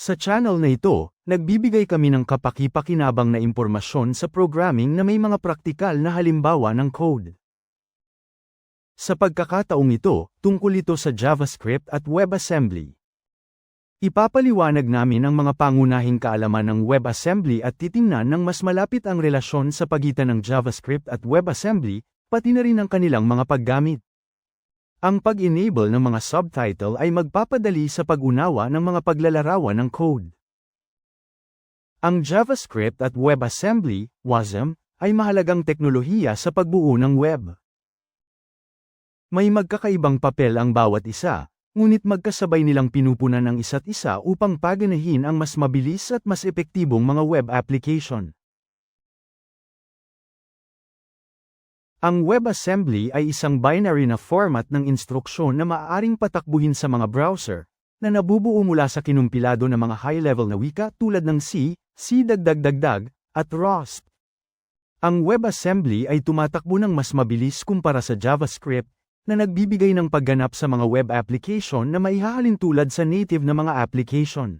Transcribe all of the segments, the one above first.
Sa channel na ito, nagbibigay kami ng kapaki-pakinabang na impormasyon sa programming na may mga praktikal na halimbawa ng code. Sa pagkakataong ito, tungkol ito sa JavaScript at WebAssembly. Ipapaliwanag namin ang mga pangunahing kaalaman ng WebAssembly at titingnan ng mas malapit ang relasyon sa pagitan ng JavaScript at WebAssembly, pati na rin ang kanilang mga paggamit. Ang pag-enable ng mga subtitle ay magpapadali sa pag-unawa ng mga paglalarawan ng code. Ang JavaScript at WebAssembly, WASM, ay mahalagang teknolohiya sa pagbuo ng web. May magkakaibang papel ang bawat isa, ngunit magkasabay nilang pinupunan ang isa't isa upang paganahin ang mas mabilis at mas epektibong mga web application. Ang WebAssembly ay isang binary na format ng instruksyon na maaaring patakbuhin sa mga browser, na nabubuo mula sa kinumpilado na mga high-level na wika tulad ng C, C at Rust. Ang WebAssembly ay tumatakbo ng mas mabilis kumpara sa JavaScript, na nagbibigay ng pagganap sa mga web application na maihahalin tulad sa native na mga application.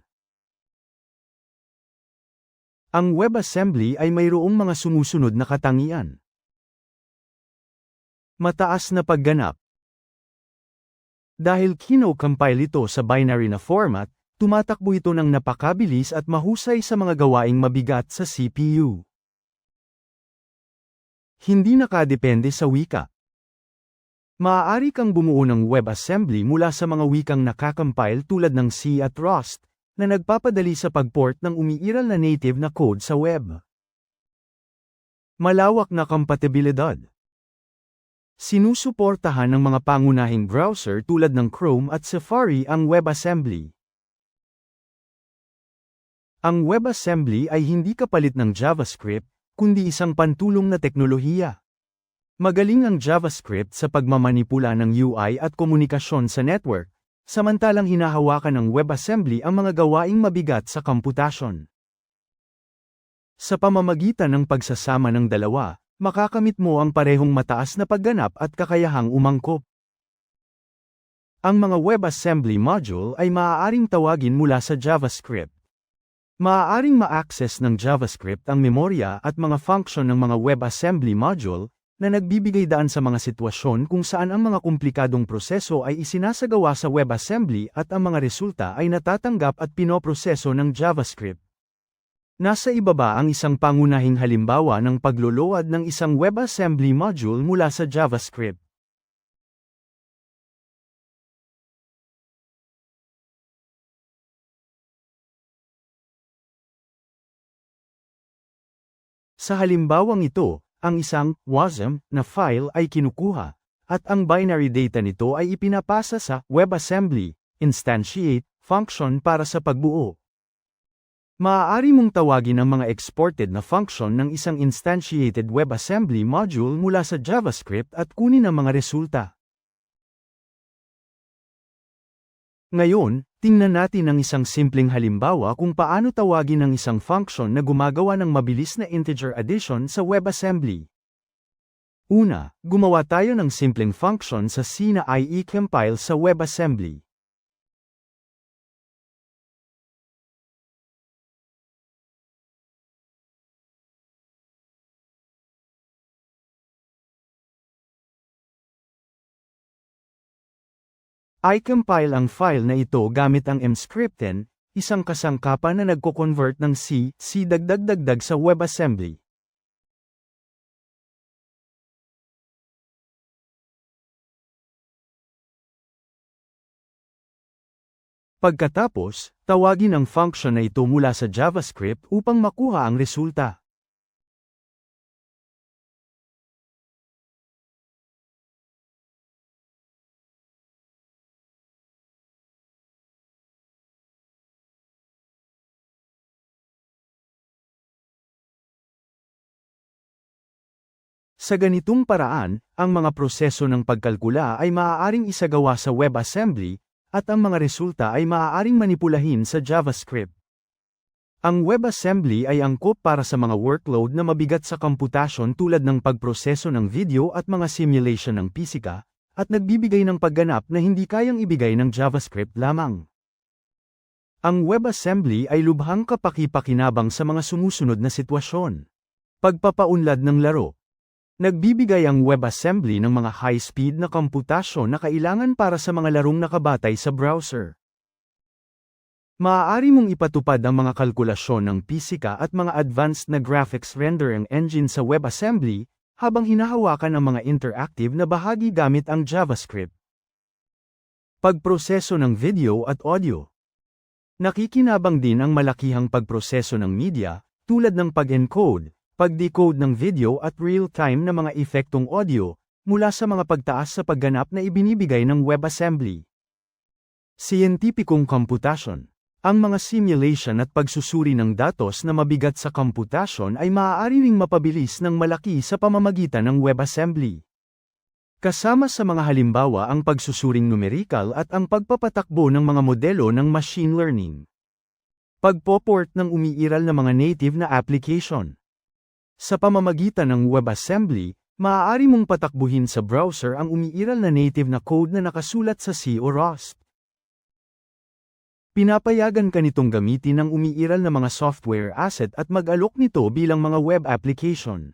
Ang WebAssembly ay mayroong mga sumusunod na katangian. Mataas na pagganap. Dahil kino-compile ito sa binary na format, tumatakbo ito ng napakabilis at mahusay sa mga gawaing mabigat sa CPU. Hindi nakadepende sa wika. Maaari kang bumuo ng WebAssembly mula sa mga wikang nakakompile tulad ng C at Rust, na nagpapadali sa pagport ng umiiral na native na code sa web. Malawak na kompatibilidad. Sinusuportahan ng mga pangunahing browser tulad ng Chrome at Safari ang WebAssembly. Ang WebAssembly ay hindi kapalit ng JavaScript, kundi isang pantulong na teknolohiya. Magaling ang JavaScript sa pagmamanipula ng UI at komunikasyon sa network, samantalang hinahawakan ng WebAssembly ang mga gawaing mabigat sa komputasyon. Sa pamamagitan ng pagsasama ng dalawa, makakamit mo ang parehong mataas na pagganap at kakayahang umangkop. Ang mga WebAssembly module ay maaaring tawagin mula sa JavaScript. Maaaring ma-access ng JavaScript ang memorya at mga function ng mga WebAssembly module, na nagbibigay daan sa mga sitwasyon kung saan ang mga komplikadong proseso ay isinasagawa sa WebAssembly at ang mga resulta ay natatanggap at pinoproseso ng JavaScript. Nasa ibaba ang isang pangunahing halimbawa ng pagluluwad ng isang WebAssembly module mula sa JavaScript. Sa halimbawang ito, ang isang WASM na file ay kinukuha, at ang binary data nito ay ipinapasa sa WebAssembly instantiate function para sa pagbuo. Maaari mong tawagin ang mga exported na function ng isang instantiated WebAssembly module mula sa JavaScript at kunin ang mga resulta. Ngayon, tingnan natin ang isang simpleng halimbawa kung paano tawagin ang isang function na gumagawa ng mabilis na integer addition sa WebAssembly. Una, gumawa tayo ng simpleng function sa C na ie-compile sa WebAssembly. I-compile ang file na ito gamit ang mscripten, isang kasangkapan na nagko-convert ng C, C dagdag-dagdag sa WebAssembly. Pagkatapos, tawagin ang function na ito mula sa JavaScript upang makuha ang resulta. Sa ganitong paraan, ang mga proseso ng pagkalkula ay maaaring isagawa sa WebAssembly, at ang mga resulta ay maaaring manipulahin sa JavaScript. Ang WebAssembly ay angkop para sa mga workload na mabigat sa komputasyon tulad ng pagproseso ng video at mga simulation ng pisika, at nagbibigay ng pagganap na hindi kayang ibigay ng JavaScript lamang. Ang WebAssembly ay lubhang kapaki-pakinabang sa mga sumusunod na sitwasyon. Pagpapaunlad ng laro. Nagbibigay ang WebAssembly ng mga high-speed na komputasyon na kailangan para sa mga larong nakabatay sa browser. Maaari mong ipatupad ang mga kalkulasyon ng pisika at mga advanced na graphics rendering engine sa WebAssembly, habang hinahawakan ang mga interactive na bahagi gamit ang JavaScript. Pagproseso ng video at audio. Nakikinabang din ang malakihang pagproseso ng media, tulad ng pag-encode, pag-decode ng video at real-time na mga epektong audio, mula sa mga pagtaas sa pagganap na ibinibigay ng WebAssembly. Siyentipikong komputasyon. Ang mga simulation at pagsusuri ng datos na mabigat sa komputasyon ay maaari ring mapabilis ng malaki sa pamamagitan ng WebAssembly. Kasama sa mga halimbawa ang pagsusuring numerikal at ang pagpapatakbo ng mga modelo ng machine learning. Pagpoport ng umiiral na mga native na application. Sa pamamagitan ng WebAssembly, maaari mong patakbuhin sa browser ang umiiral na native na code na nakasulat sa C o Rust. Pinapayagan ka nitong gamitin ang umiiral na mga software asset at mag-alok nito bilang mga web application.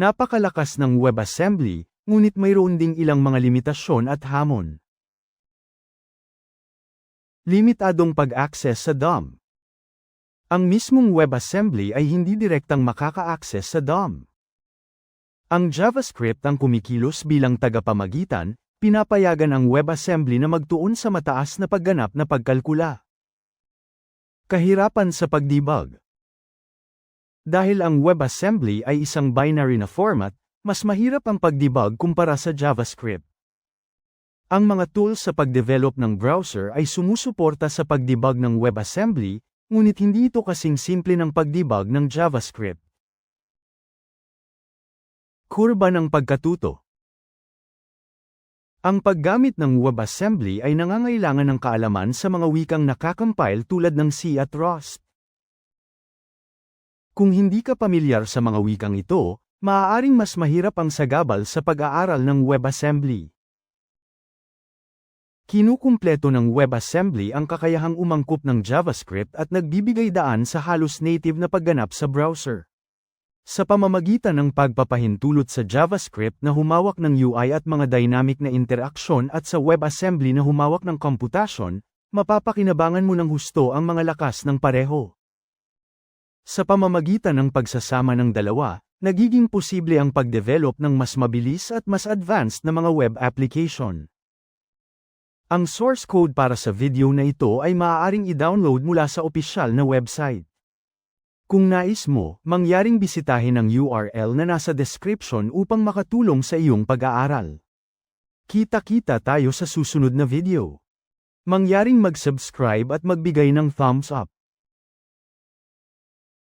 Napakalakas ng WebAssembly, ngunit mayroon ding ilang mga limitasyon at hamon. Limitadong pag-access sa DOM. Ang mismong WebAssembly ay hindi direktang makaka-access sa DOM. Ang JavaScript ang kumikilos bilang tagapamagitan, pinapayagan ang WebAssembly na magtuon sa mataas na pagganap na pagkalkula. Kahirapan sa pagdebug. Dahil ang WebAssembly ay isang binary na format, mas mahirap ang pagdebug kumpara sa JavaScript. Ang mga tools sa pagdevelop ng browser ay sumusuporta sa pagdebug ng WebAssembly, ngunit hindi ito kasing simple ng pagdebug ng JavaScript. Kurba ng pagkatuto Ang paggamit ng WebAssembly ay nangangailangan ng kaalaman sa mga wikang nakakompile tulad ng C at Rust. Kung hindi ka pamilyar sa mga wikang ito, maaaring mas mahirap ang sagabal sa pag-aaral ng WebAssembly. Kinukumpleto ng WebAssembly ang kakayahang umangkop ng JavaScript at nagbibigay daan sa halos native na pagganap sa browser. Sa pamamagitan ng pagpapahintulot sa JavaScript na humawak ng UI at mga dynamic na interaksyon at sa WebAssembly na humawak ng komputasyon, mapapakinabangan mo ng husto ang mga lakas ng pareho. Sa pamamagitan ng pagsasama ng dalawa, nagiging posible ang pagdevelop ng mas mabilis at mas advanced na mga web application. Ang source code para sa video na ito ay maaaring i-download mula sa opisyal na website. Kung nais mo, mangyaring bisitahin ang URL na nasa description upang makatulong sa iyong pag-aaral. Kita-kita tayo sa susunod na video. Mangyaring mag-subscribe at magbigay ng thumbs up.